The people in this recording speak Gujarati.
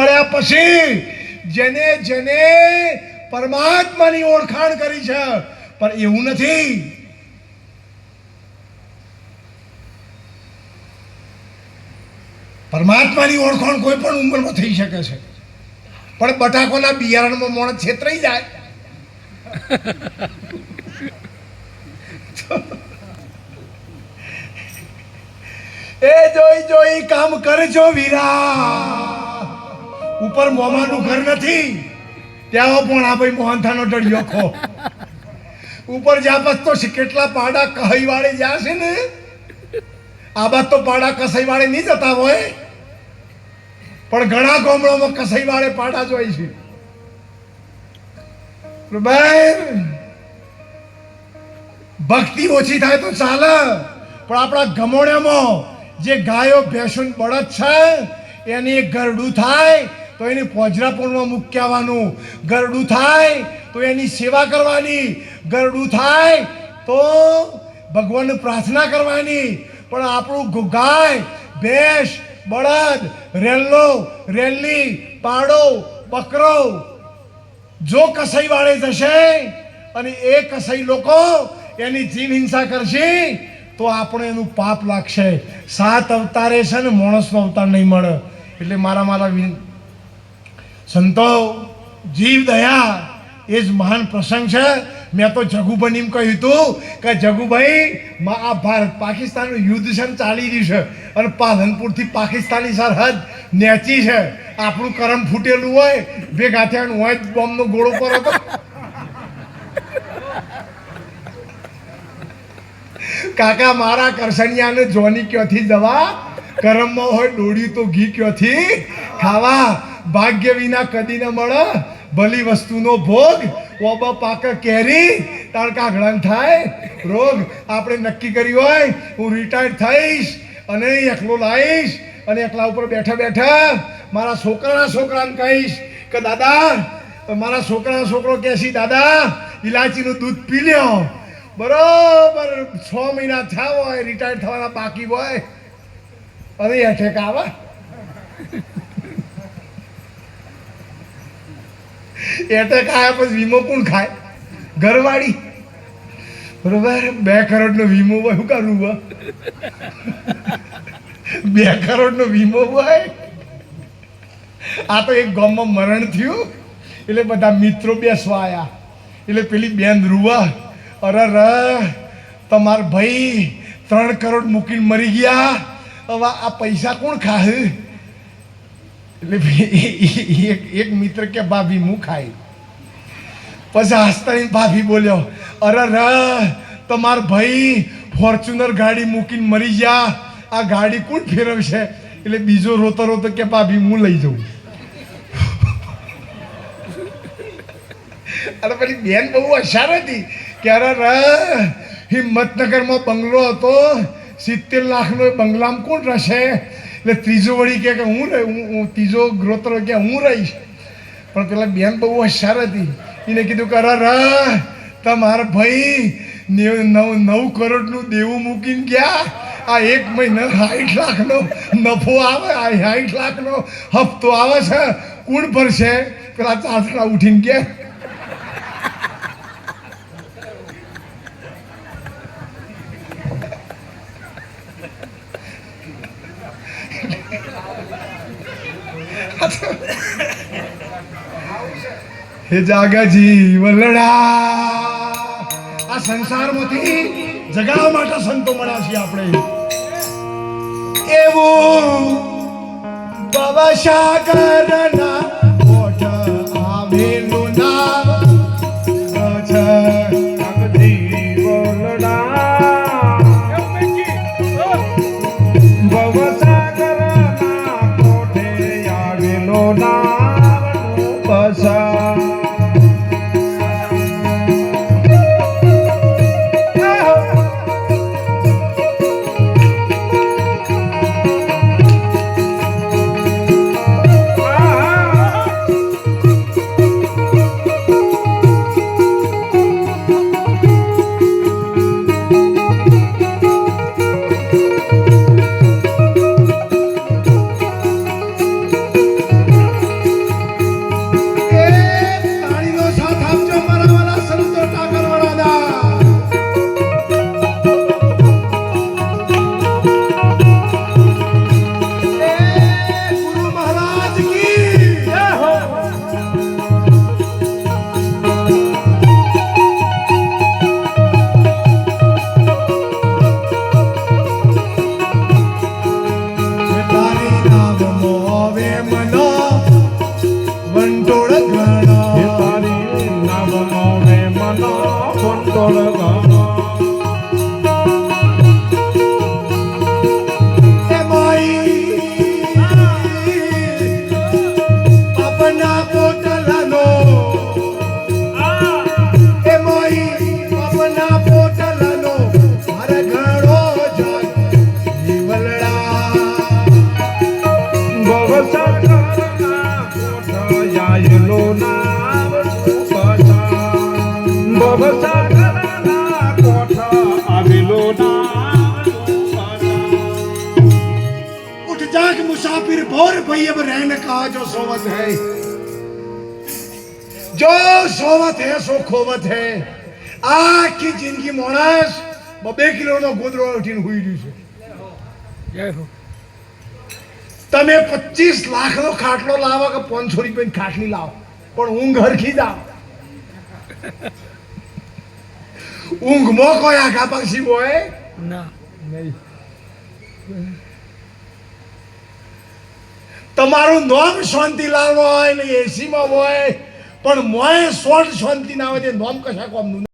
મળ્યા પછી જેને જેને પરમાત્માની ઓળખાણ કરી છે. પણ એવું નથી. પરમાત્માની ઓળખાણ કોઈ પણ ઉંમરમાં થઈ શકે છે. પણ બટાકોના બિયારણમાં મોણ છેતરાઈ જાય. એ જોઈ જોઈ કામ કરજો વીરા. ઉપર મોમાનું ઘર નથી. ત્યાં પણ આ ભાઈ મોહનથાનો ડળિયો ખો ઉપર જાપસ તો કેટલા પાડા કહી વાળે જ્યાં છે ને, આ બાદ તો પાડા કસાઈ વાળે નહીં જતા હોય. પણ ઘણા ગામડામાં કસાઈ વાળે પાડા જોઈ છે. ભક્તિ ઓછી થાય તો ચાલે. પણ આપણા ગમોણ્યામાં જે ગાયો ભેંસો ને બળદ છે, એની ગરડું થાય તો એની પોજરાપુરમાં આવવાનું ગરડું થાય તો એની સેવા કરવાની. ગરડું થાય તો ભગવાનને પ્રાર્થના કરવાની. પણ આપણું ગાય, ભેંસ, બળદ રેલ્લો રેલ્લી પાડો, બકરો, જો કસાઈ વાળે જશે અને એ કસાઈ લોકો એની જીવ હિંસા કરશે, તો આપણે એનું પાપ લાગશે. સાત અવતારે છે ને, માણસનો અવતાર નહીં મળે. એટલે મારા મારા સંતો, જીવ, દયા, એ જ મહાન પ્રસંગ છે. મેં તો જગુભાઈ કહ્યું હતું કે, જગુભાઈ આ ભારત પાકિસ્તાનનું યુદ્ધ છે ને ચાલી રહ્યું છે અને પાલનપુરથી પાકિસ્તાની સરહદ નેચી છે. આપણું કરમ ફૂટેલું હોય, ભેગા થયા હોય જ બોમ્બનો ગોળો પર હતો. કાકા, મારા કરસણિયાને જોની ક્યોથી દવા? કરમમાં હોય ડોળ્યું તો ઘી ક્યોથી ખાવા? ભાગ્ય વિના કદી ન મળે. ભલી વસ્તુનો ભોગ, ઓબા પાક કેરી, તાણ કાગળાન થાય. રોગ આપણે નક્કી કરી હોય, હું રિટાયર્ડ થઈશ અને એકલો લાવીશ અને એકલા ઉપર બેઠા બેઠા મારા છોકરાના છોકરાને કહીશ કે, દાદા, મારા છોકરાના છોકરો કહેશી દાદા ઇલાયચીનું દૂધ પી લ્યો. બરોબર છ મહિના થયા હોય રિટાયર થવાના બાકી હોય. અને એઠેક આવે? એટેક આવ્યા પછી વીમો કોણ ખાય? ઘરવાળી. બરોબર? બે કરોડનો વીમો હોય શું કરવું હોય બે કરોડનો વીમો હોય? આ તો એક ગામમાં મરણ થયું. એટલે બધા મિત્રો બેસવા આવ્યા એટલે પેલી બેન રૂવા અરે ર તમાર ભાઈ ત્રણ કરોડ મૂકીને મરી ગયા. હવે આ પૈસા કોણ ખાય એટલે એક એક મિત્ર કે ભાભી, હું ખાઈ? પછી હસતાની ભાભી બોલ્યો, અરે ર તમાર ભાઈ ફોર્ચ્યુનર ગાડી મૂકીને મરી ગયા. આ ગાડી કોણ ફેરવશે? એટલે બીજો રોતો રોતો કે, ભાભી, હું લઈ જઉં. અરે, પછી બેન બહુ હોશિયાર હતી કે, અરે ર હિંમતનગરમાં બંગલો હતો. સિત્તેર લાખનો બંગલામાં કોણ રહેશે? એટલે ત્રીજો વળી કે હું હું ત્રીજો ગ્રોતરો કે હું રહીશ. પણ પેલા બેન બહુ હોશિયાર હતી. એને કીધું કે, અરે તમારા ભાઈ નેવ, નવ કરોડનું દેવું મૂકીને ગયા. આ એક મહિને સાઠ લાખનો નફો આવે, આ સાઠ લાખનો હપ્તો આવે છે. કોણ ભરશે? પેલા ચાસડા ઉઠીને ગયા હે જાગા વલડા આ સંસારમાંથી જગાવવા માટે સંતો મળ્યા છીએ આપણે. એવું બાબા ઓઠ નો કંટોળ Baba Santa जाग मुसाफिर भोर भई अब रहने का जो सोवत है जो સોવત હે સો ખોવત હે આખી જિંદગી માણસ બે કિલોનો ગોદડો ઉઠીને હુઈ રહ્યું છે તમે પચીસ લાખનો ખાટલો લાવો કે પાંચસો રૂપિયાની ખાટલી લાવો પણ ઊંઘ હરખી જાઓ ઊંઘમાં કોઈ આઘા પક્ષી હોય ના તમારું નોમ શાંતિલાલ હોય ને એસીમાં હોય, પણ મોય સોળ શાંતિ ના હોય તે નોમ કશા કોમનું